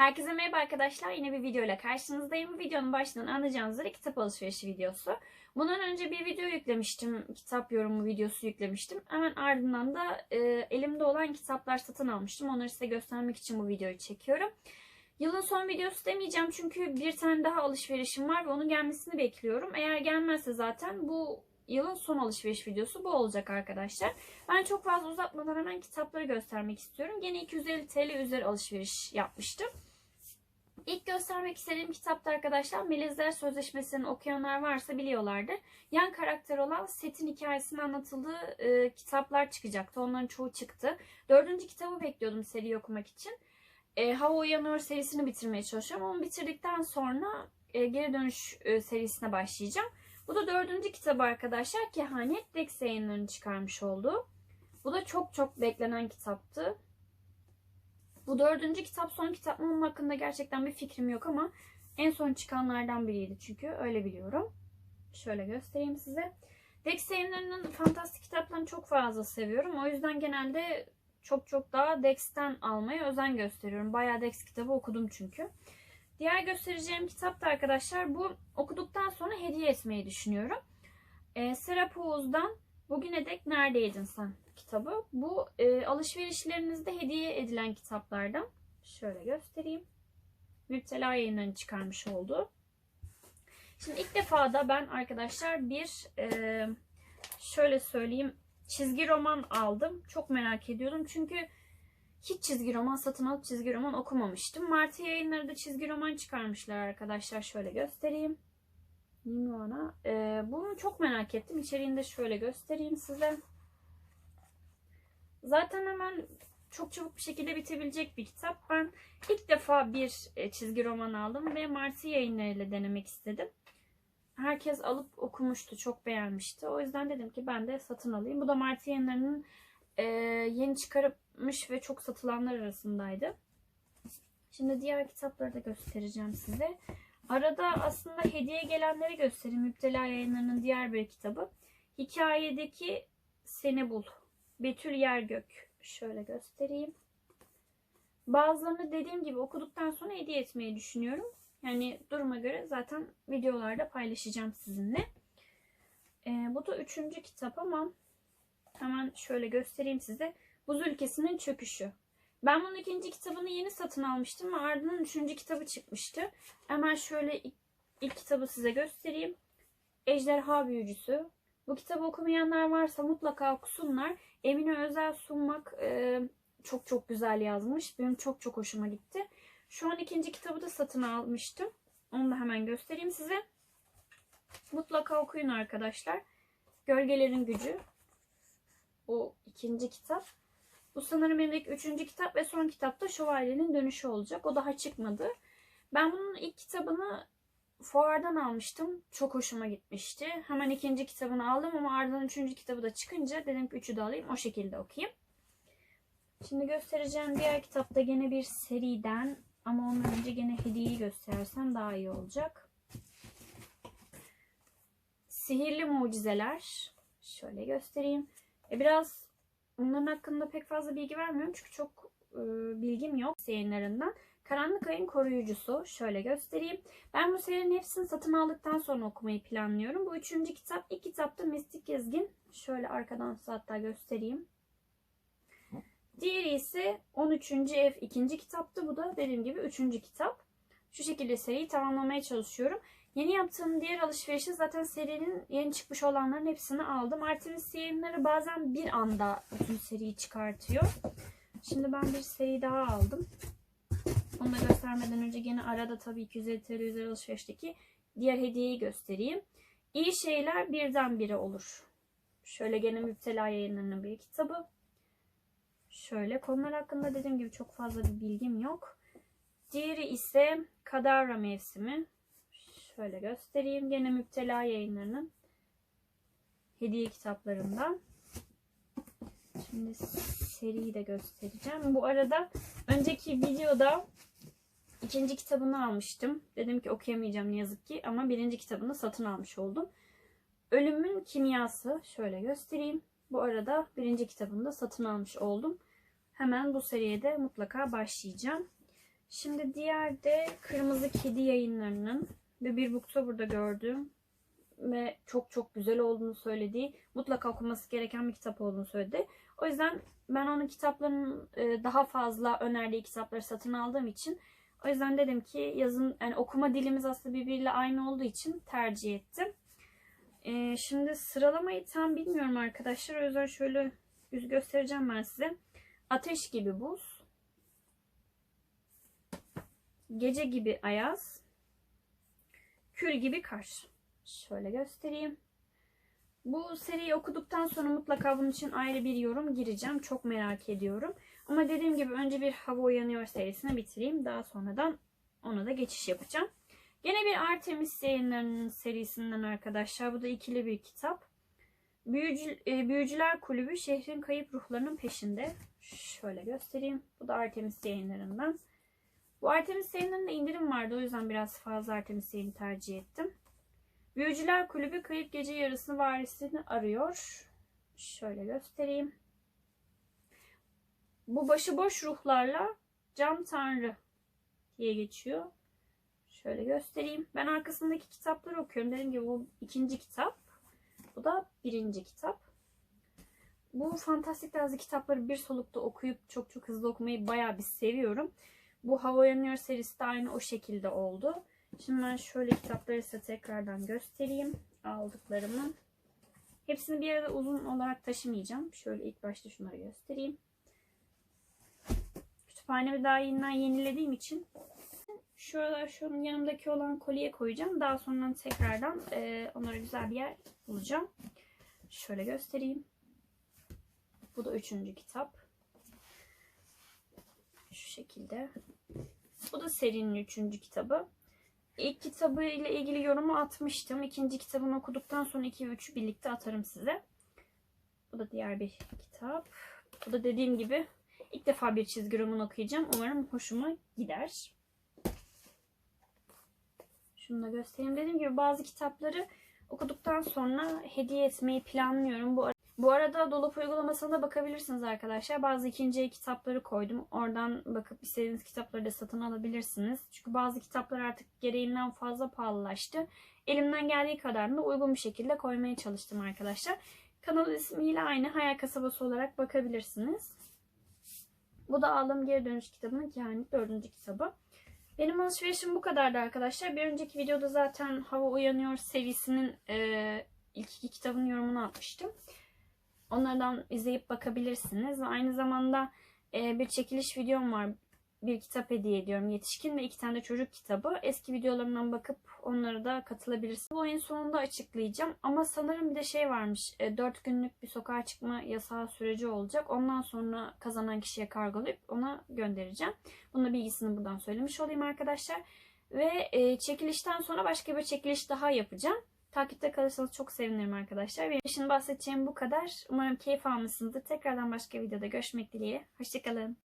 Herkese merhaba arkadaşlar. Yine bir video ile karşınızdayım. Videonun başından anlayacağınız üzere kitap alışverişi videosu. Bundan önce bir video yüklemiştim. Kitap yorumu videosu yüklemiştim. Hemen ardından da e, elimde olan kitaplar satın almıştım. Onları size göstermek için bu videoyu çekiyorum. Yılın son videosu demeyeceğim çünkü bir tane daha alışverişim var ve onun gelmesini bekliyorum. Eğer gelmezse zaten bu yılın son alışveriş videosu bu olacak arkadaşlar. Ben çok fazla uzatmadan hemen kitapları göstermek istiyorum. Gene 250 TL üzeri alışveriş yapmıştım. İlk göstermek istediğim kitapta arkadaşlar Melezler Sözleşmesi'ni okuyanlar varsa biliyorlardır. Yan karakter olan Set'in hikayesinin anlatıldığı e, kitaplar çıkacaktı. Onların çoğu çıktı. Dördüncü kitabı bekliyordum seriyi okumak için. E, Hava Uyanıyor serisini bitirmeye çalışıyorum. Onu bitirdikten sonra e, geri dönüş e, serisine başlayacağım. Bu da dördüncü kitabı arkadaşlar. Kehanet Dex yayınlarını çıkarmış olduğu. Bu da çok çok beklenen kitaptı. Bu dördüncü kitap son kitap mı onun hakkında gerçekten bir fikrim yok ama en son çıkanlardan biriydi çünkü öyle biliyorum. Şöyle göstereyim size. Dex yayınlarının fantastik kitaplarını çok fazla seviyorum. O yüzden genelde çok çok daha Dex'ten almaya özen gösteriyorum. Bayağı Dex kitabı okudum çünkü. Diğer göstereceğim kitap da arkadaşlar bu okuduktan sonra hediye etmeyi düşünüyorum. Ee, Serap Oğuz'dan Bugüne dek neredeydin sen kitabı. Bu e, alışverişlerinizde hediye edilen kitaplardan. Şöyle göstereyim. Müptela yayınlarını çıkarmış oldu. Şimdi ilk defa da ben arkadaşlar bir e, şöyle söyleyeyim çizgi roman aldım. Çok merak ediyordum çünkü hiç çizgi roman satın alıp çizgi roman okumamıştım. Martı yayınları da çizgi roman çıkarmışlar arkadaşlar. Şöyle göstereyim. Ningwana. Ee, bunu çok merak ettim. İçeriğini de şöyle göstereyim size. Zaten hemen çok çabuk bir şekilde bitebilecek bir kitap. Ben ilk defa bir e, çizgi roman aldım ve Martı yayınlarıyla denemek istedim. Herkes alıp okumuştu. Çok beğenmişti. O yüzden dedim ki ben de satın alayım. Bu da Martı yayınlarının e, yeni çıkarılmış ve çok satılanlar arasındaydı. Şimdi diğer kitapları da göstereceğim size. Arada aslında hediye gelenleri göstereyim. Müptela yayınlarının diğer bir kitabı. Hikayedeki Seni Bul. Betül Yergök. Şöyle göstereyim. Bazılarını dediğim gibi okuduktan sonra hediye etmeyi düşünüyorum. Yani duruma göre zaten videolarda paylaşacağım sizinle. Ee, bu da üçüncü kitap ama hemen şöyle göstereyim size. Buz Ülkesi'nin Çöküşü. Ben bunun ikinci kitabını yeni satın almıştım ve ardından üçüncü kitabı çıkmıştı. Hemen şöyle ilk, ilk kitabı size göstereyim. Ejderha Büyücüsü. Bu kitabı okumayanlar varsa mutlaka okusunlar. Emine Özel Sunmak e, çok çok güzel yazmış. Benim çok çok hoşuma gitti. Şu an ikinci kitabı da satın almıştım. Onu da hemen göstereyim size. Mutlaka okuyun arkadaşlar. Gölgelerin Gücü. O ikinci kitap. Bu sanırım elimdeki üçüncü kitap ve son kitapta Şövalyenin Dönüşü olacak. O daha çıkmadı. Ben bunun ilk kitabını fuardan almıştım. Çok hoşuma gitmişti. Hemen ikinci kitabını aldım ama ardından üçüncü kitabı da çıkınca dedim ki üçü de alayım. O şekilde okuyayım. Şimdi göstereceğim diğer kitapta gene bir seriden ama ondan önce gene hediyeyi göstersem daha iyi olacak. Sihirli Mucizeler. Şöyle göstereyim. E biraz Bunların hakkında pek fazla bilgi vermiyorum çünkü çok e, bilgim yok yayınlarından. Karanlık Ayın Koruyucusu. Şöyle göstereyim. Ben bu serinin hepsini satın aldıktan sonra okumayı planlıyorum. Bu üçüncü kitap. İlk kitapta Mistik Gezgin. Şöyle arkadan hatta göstereyim. Diğeri ise 13. Ev ikinci kitaptı. Bu da dediğim gibi üçüncü kitap. Şu şekilde seriyi tamamlamaya çalışıyorum. Yeni yaptığım diğer alışverişi zaten serinin yeni çıkmış olanların hepsini aldım. Artemis yayınları bazen bir anda bütün seriyi çıkartıyor. Şimdi ben bir seri daha aldım. Onu da göstermeden önce gene arada tabii ki 150 TL üzeri alışverişteki diğer hediyeyi göstereyim. İyi şeyler birdenbire olur. Şöyle gene Müptela yayınlarının bir kitabı. Şöyle konular hakkında dediğim gibi çok fazla bir bilgim yok. Diğeri ise Kadavra mevsimi. Şöyle göstereyim. Gene Müptela yayınlarının hediye kitaplarından. Şimdi seriyi de göstereceğim. Bu arada önceki videoda ikinci kitabını almıştım. Dedim ki okuyamayacağım ne yazık ki ama birinci kitabını satın almış oldum. Ölümün Kimyası. Şöyle göstereyim. Bu arada birinci kitabını da satın almış oldum. Hemen bu seriye de mutlaka başlayacağım. Şimdi diğer de Kırmızı Kedi yayınlarının ve bir book'ta burada gördüğüm ve çok çok güzel olduğunu söylediği, mutlaka okunması gereken bir kitap olduğunu söyledi. O yüzden ben onun kitaplarının e, daha fazla önerdiği kitapları satın aldığım için o yüzden dedim ki yazın yani okuma dilimiz aslında birbiriyle aynı olduğu için tercih ettim. E, şimdi sıralamayı tam bilmiyorum arkadaşlar. O yüzden şöyle yüz göstereceğim ben size. Ateş gibi buz. Gece gibi ayaz. Kül gibi kar. Şöyle göstereyim. Bu seriyi okuduktan sonra mutlaka bunun için ayrı bir yorum gireceğim. Çok merak ediyorum. Ama dediğim gibi önce bir Hava Uyanıyor serisini bitireyim. Daha sonradan ona da geçiş yapacağım. Gene bir Artemis yayınlarının serisinden arkadaşlar. Bu da ikili bir kitap. Büyücü, e, Büyücüler Kulübü şehrin kayıp ruhlarının peşinde. Şöyle göstereyim. Bu da Artemis yayınlarından. Bu Artemis yayınlarında indirim vardı. O yüzden biraz fazla Artemis tercih ettim. Büyücüler Kulübü kayıp gece yarısı varisini arıyor. Şöyle göstereyim. Bu başıboş ruhlarla Cam Tanrı diye geçiyor. Şöyle göstereyim. Ben arkasındaki kitapları okuyorum. Dediğim gibi bu ikinci kitap. Bu da birinci kitap. Bu fantastik tarzı kitapları bir solukta okuyup çok çok hızlı okumayı bayağı bir seviyorum. Bu Hava Yanıyor serisi de aynı o şekilde oldu. Şimdi ben şöyle kitapları size tekrardan göstereyim. Aldıklarımı. Hepsini bir arada uzun olarak taşımayacağım. Şöyle ilk başta şunları göstereyim. Kütüphanemi daha yeniden yenilediğim için şurada şunun yanımdaki olan kolye koyacağım. Daha sonra tekrardan e, onlara güzel bir yer bulacağım. Şöyle göstereyim. Bu da üçüncü kitap. Şu şekilde. Bu da serinin üçüncü kitabı. İlk kitabı ile ilgili yorumu atmıştım. İkinci kitabını okuduktan sonra 2 ve 3'ü birlikte atarım size. Bu da diğer bir kitap. Bu da dediğim gibi ilk defa bir çizgi roman okuyacağım. Umarım hoşuma gider. Şunu da göstereyim. Dediğim gibi bazı kitapları okuduktan sonra hediye etmeyi planlıyorum. Bu bu arada dolap uygulamasına bakabilirsiniz arkadaşlar. Bazı ikinci kitapları koydum. Oradan bakıp istediğiniz kitapları da satın alabilirsiniz. Çünkü bazı kitaplar artık gereğinden fazla pahalılaştı. Elimden geldiği kadarını da uygun bir şekilde koymaya çalıştım arkadaşlar. Kanal ismiyle aynı Hayal Kasabası olarak bakabilirsiniz. Bu da aldığım geri dönüş kitabının yani dördüncü kitabı. Benim alışverişim bu kadardı arkadaşlar. Bir önceki videoda zaten Hava Uyanıyor serisinin e, ilk iki kitabın yorumunu atmıştım. Onlardan izleyip bakabilirsiniz. Ve aynı zamanda e, bir çekiliş videom var. Bir kitap hediye ediyorum. Yetişkin ve iki tane de çocuk kitabı. Eski videolarımdan bakıp onlara da katılabilirsiniz. Bu ayın sonunda açıklayacağım. Ama sanırım bir de şey varmış. E, 4 günlük bir sokağa çıkma yasağı süreci olacak. Ondan sonra kazanan kişiye kargolayıp ona göndereceğim. Bunun bilgisini buradan söylemiş olayım arkadaşlar. Ve e, çekilişten sonra başka bir çekiliş daha yapacağım. Takipte kalırsanız çok sevinirim arkadaşlar. Benim şimdi bahsedeceğim bu kadar. Umarım keyif almışsınızdır. Tekrardan başka videoda görüşmek dileğiyle. Hoşçakalın.